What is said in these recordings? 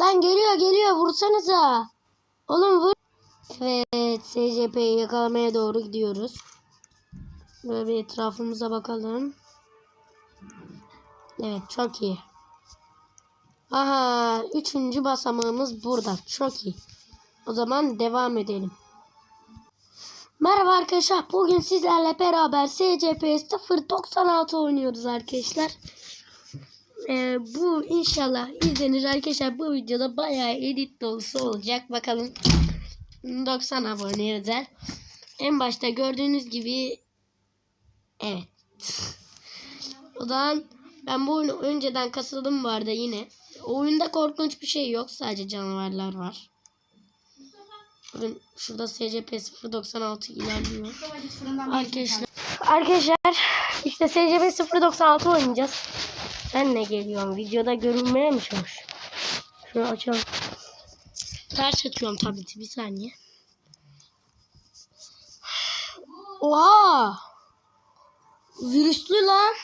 Lan geliyor geliyor vursanıza. Oğlum vur. Evet SCP'yi yakalamaya doğru gidiyoruz. Böyle bir etrafımıza bakalım. Evet çok iyi. Aha üçüncü basamağımız burada. Çok iyi. O zaman devam edelim. Merhaba arkadaşlar. Bugün sizlerle beraber SCP 096 oynuyoruz arkadaşlar. Ee, bu inşallah izlenir arkadaşlar. Bu videoda bayağı edit dolusu olacak. Bakalım 90 abone özel. En başta gördüğünüz gibi evet. O zaman ben bu oyunu önceden kasıldım bu arada yine. Oyunda korkunç bir şey yok. Sadece canavarlar var. Bakın şurada SCP 096 ilerliyor. Arkadaşlar. Arkadaşlar işte SCP 096 oynayacağız. Ben ne geliyorum? Videoda görünmeye mi çalış? Şunu açalım. Ters açıyorum tableti bir saniye. Oha! Virüslü lan.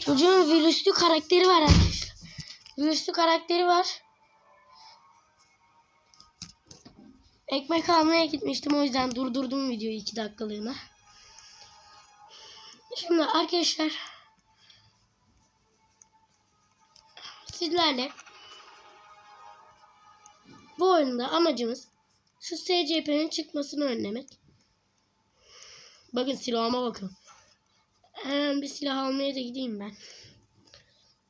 Çocuğun virüslü karakteri var arkadaşlar. Virüslü karakteri var. Ekmek almaya gitmiştim o yüzden durdurdum videoyu 2 dakikalığına. Şimdi arkadaşlar sizlerle bu oyunda amacımız şu SCP'nin çıkmasını önlemek. Bakın silahıma bakın. Hemen bir silah almaya da gideyim ben.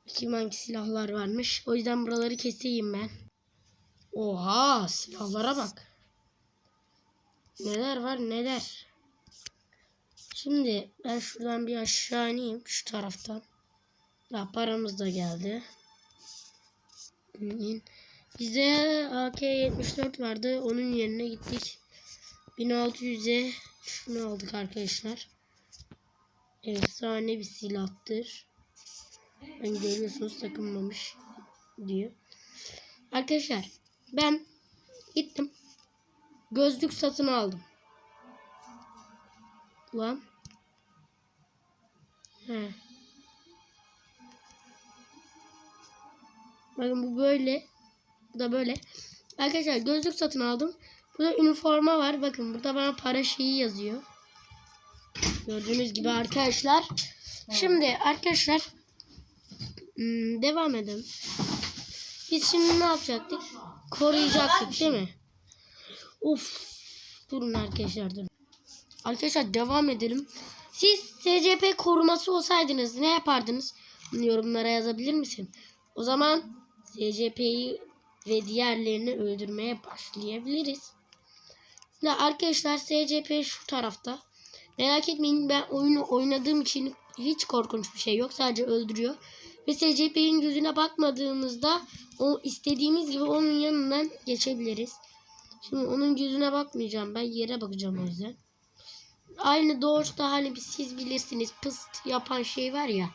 Bakayım hangi silahlar varmış. O yüzden buraları keseyim ben. Oha silahlara bak. Neler var neler. Şimdi ben şuradan bir aşağı ineyim şu taraftan. Ya paramız da geldi. İn. Bize AK-74 vardı. Onun yerine gittik. 1600'e şunu aldık arkadaşlar. Efsane bir silahtır. Ben görüyorsunuz takılmamış diyor. Arkadaşlar ben gittim. Gözlük satın aldım. Lan. He. Bakın bu böyle. Bu da böyle. Arkadaşlar gözlük satın aldım. Burada üniforma var. Bakın burada bana para şeyi yazıyor. Gördüğünüz gibi arkadaşlar. Şimdi arkadaşlar hmm, devam edelim. Biz şimdi ne yapacaktık? Koruyacaktık değil mi? Uf. Durun arkadaşlar durun. Arkadaşlar devam edelim. Siz SCP koruması olsaydınız ne yapardınız? Bunu yorumlara yazabilir misin? O zaman SCP'yi ve diğerlerini öldürmeye başlayabiliriz. Şimdi arkadaşlar SCP şu tarafta. Merak etmeyin ben oyunu oynadığım için hiç korkunç bir şey yok. Sadece öldürüyor. Ve SCP'nin yüzüne bakmadığımızda o istediğimiz gibi onun yanından geçebiliriz. Şimdi onun yüzüne bakmayacağım. Ben yere bakacağım o yüzden. Aynı doğuşta hani siz bilirsiniz pıst yapan şey var ya.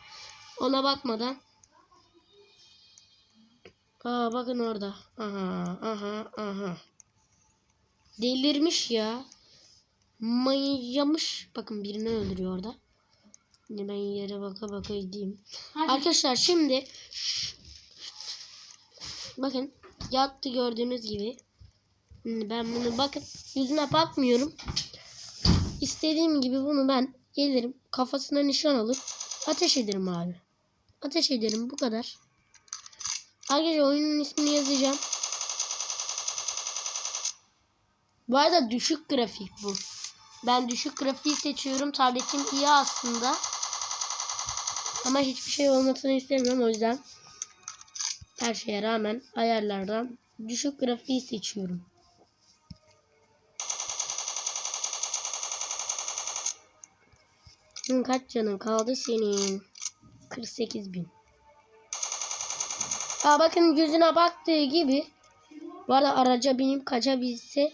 Ona bakmadan. Aa bakın orada. Aha aha aha. Delirmiş ya. Manyamış. Bakın birini öldürüyor orada. Şimdi ben yere baka baka gideyim. Arkadaşlar şimdi bakın yattı gördüğünüz gibi. Şimdi ben bunu bakın yüzüne bakmıyorum. İstediğim gibi bunu ben gelirim kafasına nişan alıp ateş ederim abi. Ateş ederim bu kadar. Arkadaşlar oyunun ismini yazacağım. Bu arada düşük grafik bu. Ben düşük grafiği seçiyorum. Tabletim iyi aslında. Ama hiçbir şey olmasını istemiyorum o yüzden. Her şeye rağmen ayarlardan düşük grafiği seçiyorum. Kaç canın kaldı senin? 48 bin. Aa bakın yüzüne baktığı gibi arada araca binip kaçabilse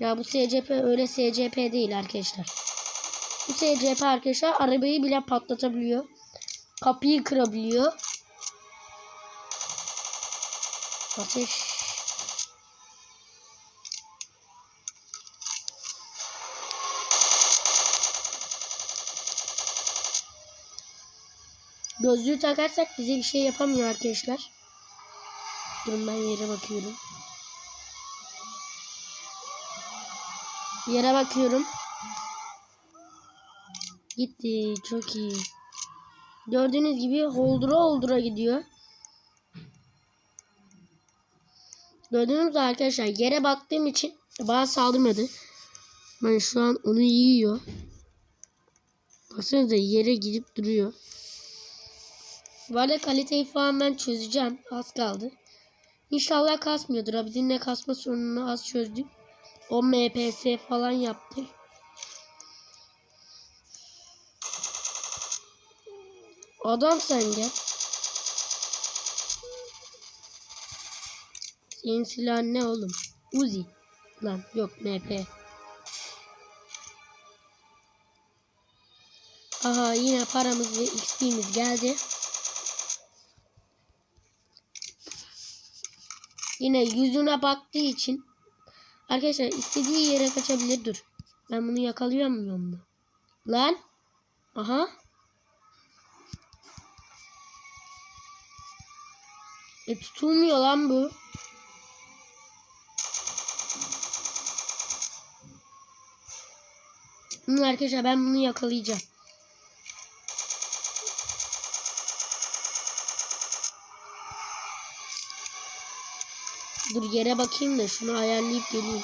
ya bu SCP öyle SCP değil arkadaşlar. Bu SCP arkadaşlar arabayı bile patlatabiliyor. Kapıyı kırabiliyor. Ateş. Gözlüğü takarsak bize bir şey yapamıyor arkadaşlar. Durun ben yere bakıyorum. Yere bakıyorum. Gitti. Çok iyi. Gördüğünüz gibi holdura holdura gidiyor. Gördüğünüz arkadaşlar yere baktığım için bana saldırmadı. Ben şu an onu yiyor. Baksanıza yere gidip duruyor. Arada kaliteyi falan ben çözeceğim. Az kaldı. İnşallah kasmıyordur. Abidinle kasma sorununu az çözdük. O MPS falan yaptı. Adam sen gel. Senin silahın ne oğlum? Uzi. Lan yok MP. Aha yine paramız ve XP'miz geldi. Yine yüzüne baktığı için arkadaşlar istediği yere kaçabilir. Dur. Ben bunu yakalayamıyor mu? Lan. Aha. E tutulmuyor lan bu. Arkadaşlar ben bunu yakalayacağım. Dur yere bakayım da şunu ayarlayıp geleyim.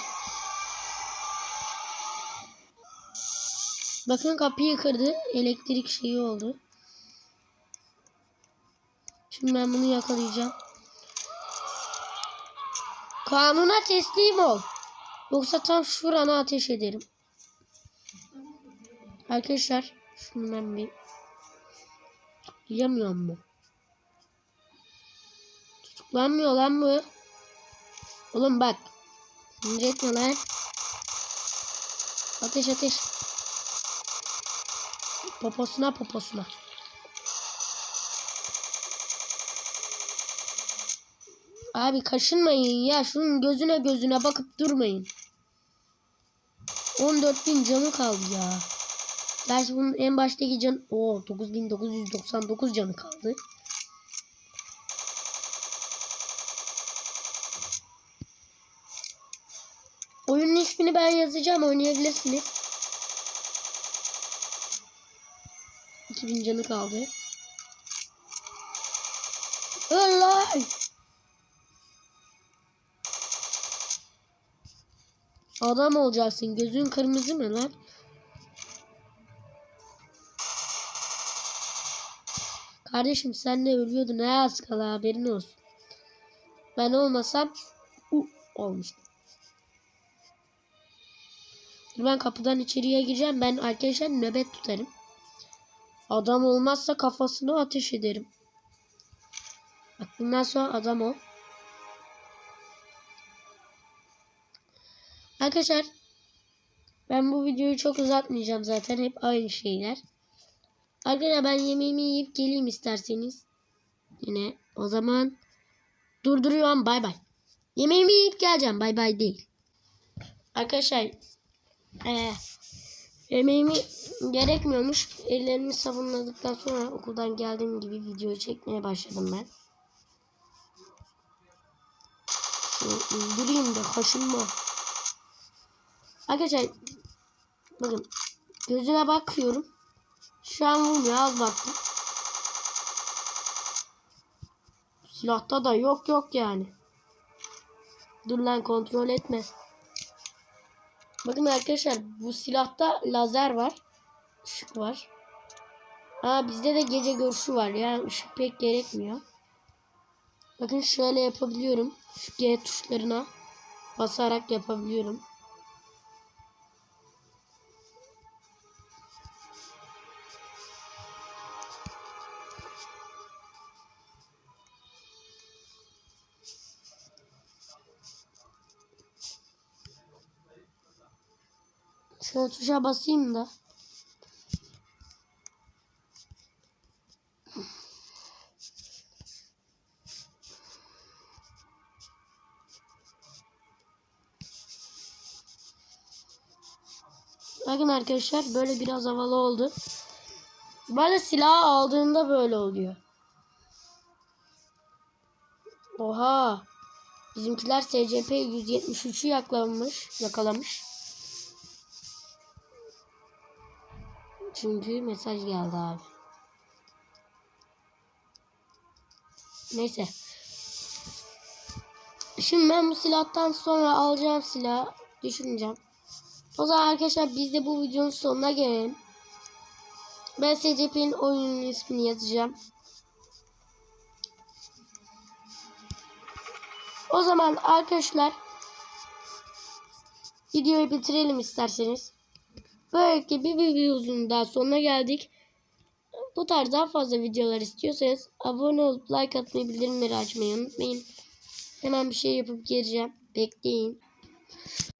Bakın kapıyı kırdı. Elektrik şeyi oldu. Şimdi ben bunu yakalayacağım. Kanuna teslim ol. Yoksa tam şurana ateş ederim. Arkadaşlar şunu ben bir Yiyemiyor mu? Tutuklanmıyor lan bu. Oğlum bak. Sinir etme lan. Ateş ateş. Poposuna poposuna. Abi kaşınmayın ya. Şunun gözüne gözüne bakıp durmayın. 14.000 canı kaldı ya. Gerçi bunun en baştaki can... Oo 9999 canı kaldı. Oyunun ismini ben yazacağım. Oynayabilirsiniz. 2000 canı kaldı. Öl lan! Adam olacaksın. Gözün kırmızı mı lan? Kardeşim sen de ölüyordun. Ne az kala haberin olsun. Ben olmasam u olmuştu. Ben kapıdan içeriye gireceğim. Ben arkadaşlar nöbet tutarım. Adam olmazsa kafasına ateş ederim. Bak bundan sonra adam ol. Arkadaşlar ben bu videoyu çok uzatmayacağım zaten. Hep aynı şeyler. Arkadaşlar ben yemeğimi yiyip geleyim isterseniz. Yine o zaman durduruyorum. Bay bay. Yemeğimi yiyip geleceğim. Bay bay değil. Arkadaşlar ee, yemeğimi gerekmiyormuş. Ellerimi sabunladıktan sonra okuldan geldiğim gibi video çekmeye başladım ben. İndireyim de kaşınma. Arkadaşlar bakın gözüne bakıyorum. Şu an vurmuyor az baktım. Silahta da yok yok yani. Dur lan kontrol etme. Bakın arkadaşlar bu silahta lazer var. Işık var. Aa bizde de gece görüşü var. Yani ışık pek gerekmiyor. Bakın şöyle yapabiliyorum. Şu G tuşlarına basarak yapabiliyorum. Şöyle tuşa basayım da. Bakın arkadaşlar böyle biraz havalı oldu. Böyle silah aldığında böyle oluyor. Oha. Bizimkiler SCP 173'ü yakalamış, yakalamış. Çünkü mesaj geldi abi. Neyse. Şimdi ben bu silahtan sonra alacağım silah düşüneceğim. O zaman arkadaşlar biz de bu videonun sonuna gelelim. Ben SCP'nin oyunun ismini yazacağım. O zaman arkadaşlar videoyu bitirelim isterseniz. Böylelikle bir videomuzun daha sonuna geldik. Bu tarz daha fazla videolar istiyorsanız abone olup like atmayı bildirimleri açmayı unutmayın. Hemen bir şey yapıp geleceğim. Bekleyin.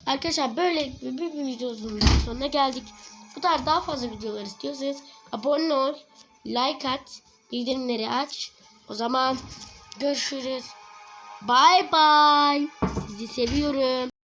Arkadaşlar böyle bir, bir videomuzun daha sonuna geldik. Bu tarz daha fazla videolar istiyorsanız abone ol, like at, bildirimleri aç. O zaman görüşürüz. Bye bye. Sizi seviyorum.